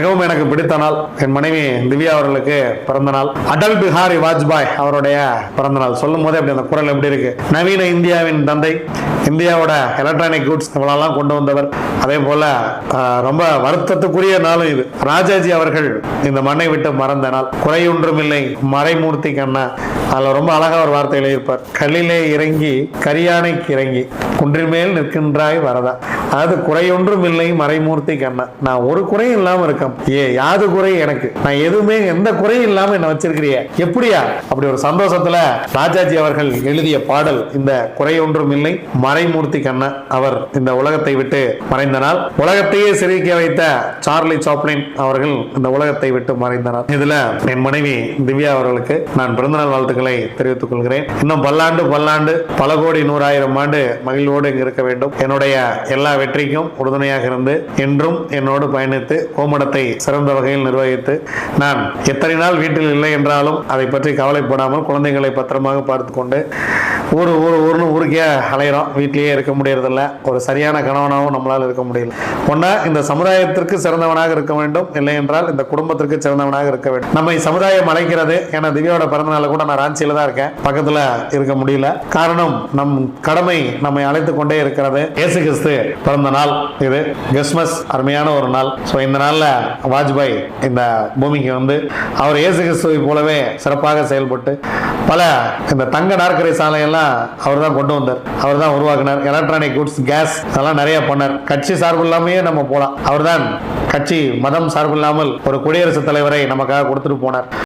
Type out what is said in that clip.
மிகவும் எனக்கு பிடித்த நாள். என் மனைவி திவ்யா அவர்களுக்கு பிறந்த நாள். அடல் பிஹாரி வாஜ்பாய் அவருடைய பிறந்த நாள். சொல்லும் போதே அப்படி அந்த குரல் எப்படி இருக்கு? நவீன இந்தியாவின் தந்தை இந்தியாவோட எலக்ட்ரானிக் குட்ஸ் இவ்வளோலாம் கொண்டு வந்தவர். அதே போல ரொம்ப வருத்தத்துக்குரிய நாளும் இது. ராஜாஜி அவர்கள் இந்த மண்ணை விட்டு மறந்த நாள். குறையொன்றும் இல்லை மறைமூர்த்தி கண்ணா. அதில் ரொம்ப அழகா ஒரு வார்த்தை எழுதியிருப்பார். கல்லிலே இறங்கி கரியானைக்கு இறங்கி குன்றின் மேல் நிற்கின்றாய் வரதா. அதாவது குறையொன்றும் இல்லை மறைமூர்த்தி கண்ணா. நான் ஒரு குறையும் இல்லாமல் இருக்கேன் ஏ யாது குறை எனக்கு. நான் எதுவுமே எந்த குறையும் இல்லாம என்ன வச்சிருக்கிறிய. எப்படியா? அப்படி ஒரு சந்தோஷத்துல ராஜாஜி அவர்கள் எழுதிய பாடல் இந்த குறை ஒன்றும் இல்லை. மறைமூர்த்தி கண்ணா அவர் இந்த உலகத்தை விட்டு மறைந்த நாள். உலகத்தையே சிரிக்க வைத்த சார்லி சாப்ளின் அவர்கள் இந்த உலகத்தை விட்டு மறைந்தனர் இதுல என் மனைவி திவ்யா அவர்களுக்கு நான் பிறந்தநாள் வாழ்த்துக்களை தெரிவித்துக் கொள்கிறேன். இன்னும் பல்லாண்டு பல்லாண்டு பல கோடி நூறாயிரம் ஆண்டு மகிழ்வோடு இங்கு இருக்க வேண்டும். என்னுடைய எல்லா வெற்றிக்கும் உறுதுணையாக இருந்து என்றும் என்னோடு பயணித்து கோமடத்தை சிறந்த வகையில் நிர்வகித்து நான் எத்தனை நாள் வீட்டில் இல்லை என்றாலும் அதை பற்றி கவலைப்படாமல் குழந்தைகளை பத்திரமாக பார்த்து கொண்டு ஊர் ஊர் ஊர்னு ஊருக்கே அலையிறோம். வீட்டிலேயே இருக்க முடியறதில்ல. ஒரு சரியான கணவனாகவும் நம்மளால் இருக்க முடியல. ஒன்றா இந்த சமுதாயத்திற்கு சிறந்தவனாக இருக்க வேண்டும். இல்லை என்றால் இந்த குடும்பத்திற்கு சிறந்தவனாக இருக்க வேண்டும். நம்மை சமுதாயம் அழைக்கிறது. ஏன்னா திவ்யாவோட பிறந்தநாள் கூட நான் ராஞ்சியில தான் இருக்கேன். பக்கத்தில் இருக்க முடியல. காரணம் நம் கடமை நம்மை அழைத்து கொண்டே இருக்கிறது. இயேசு கிறிஸ்து பிறந்த நாள் இது. கிறிஸ்மஸ் அருமையான ஒரு நாள். ஸோ இந்த நாளில் வாஜ்பாய் இந்த பூமிக்கு வந்து அவர் இயேசு கிறிஸ்துவை போலவே சிறப்பாக செயல்பட்டு பல இந்த தங்க நாற்கரை சாலையெல்லாம் அவர் தான் கொண்டு வந்தார். அவர் தான் உருவாக்கினார். எலக்ட்ரானிக் குட்ஸ் கேஸ் அதெல்லாம் நிறைய பண்ணார். கட்சி சார்பு இல்லாமையே நம்ம போகலாம் அவர் தான் கட்சி மதம் சார்பு இல்லாமல் ஒரு குடியரசுத் தலைவரை நமக்காக கொடுத்துட்டு போனார்.